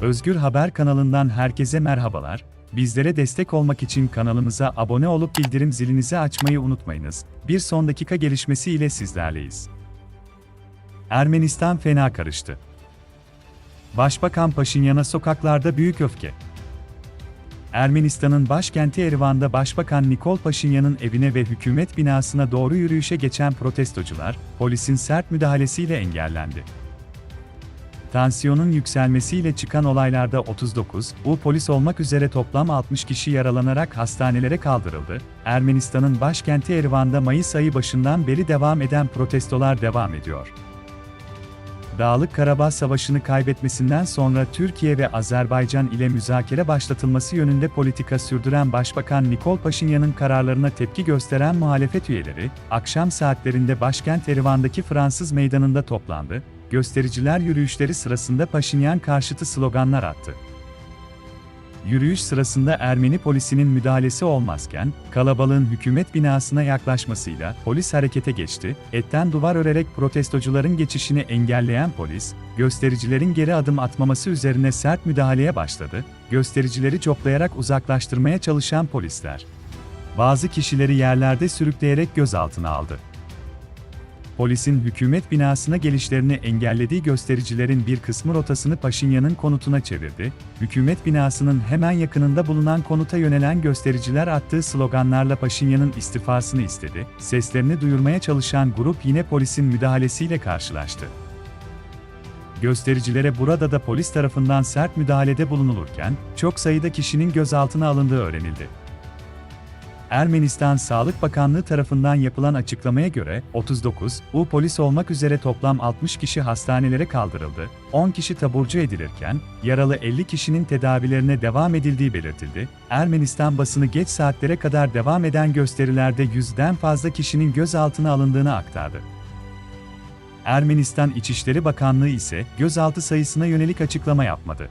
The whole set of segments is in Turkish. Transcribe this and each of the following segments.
Özgür Haber kanalından herkese merhabalar. Bizlere destek olmak için kanalımıza abone olup bildirim zilinizi açmayı unutmayınız. Bir son dakika gelişmesi ile sizlerleyiz. Ermenistan fena karıştı. Başbakan Paşinyan'a sokaklarda büyük öfke. Ermenistan'ın başkenti Erivan'da Başbakan Nikol Paşinyan'ın evine ve hükümet binasına doğru yürüyüşe geçen protestocular, polisin sert müdahalesiyle engellendi. Tansiyonun yükselmesiyle çıkan olaylarda 39, U polis olmak üzere toplam 60 kişi yaralanarak hastanelere kaldırıldı. Ermenistan'ın başkenti Erivan'da Mayıs ayı başından beri devam eden protestolar devam ediyor. Dağlık Karabağ Savaşı'nı kaybetmesinden sonra Türkiye ve Azerbaycan ile müzakere başlatılması yönünde politika sürdüren Başbakan Nikol Paşinyan'ın kararlarına tepki gösteren muhalefet üyeleri, akşam saatlerinde başkent Erivan'daki Fransız meydanında toplandı, göstericiler yürüyüşleri sırasında Paşinyan karşıtı sloganlar attı. Yürüyüş sırasında Ermeni polisinin müdahalesi olmazken, kalabalığın hükümet binasına yaklaşmasıyla polis harekete geçti, etten duvar örerek protestocuların geçişini engelleyen polis, göstericilerin geri adım atmaması üzerine sert müdahaleye başladı, göstericileri coplayarak uzaklaştırmaya çalışan polisler. Bazı kişileri yerlerde sürükleyerek gözaltına aldı polisin hükümet binasına gelişlerini engellediği göstericilerin bir kısmı rotasını Paşinyan'ın konutuna çevirdi, hükümet binasının hemen yakınında bulunan konuta yönelen göstericiler attığı sloganlarla Paşinyan'ın istifasını istedi, seslerini duyurmaya çalışan grup yine polisin müdahalesiyle karşılaştı. Göstericilere burada da polis tarafından sert müdahalede bulunulurken, çok sayıda kişinin gözaltına alındığı öğrenildi. Ermenistan Sağlık Bakanlığı tarafından yapılan açıklamaya göre 39 U polis olmak üzere toplam 60 kişi hastanelere kaldırıldı, 10 kişi taburcu edilirken yaralı 50 kişinin tedavilerine devam edildiği belirtildi. Ermenistan basını geç saatlere kadar devam eden gösterilerde yüzden fazla kişinin gözaltına alındığını aktardı. Ermenistan İçişleri Bakanlığı ise gözaltı sayısına yönelik açıklama yapmadı.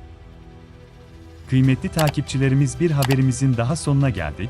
Kıymetli takipçilerimiz bir haberimizin daha sonuna geldik.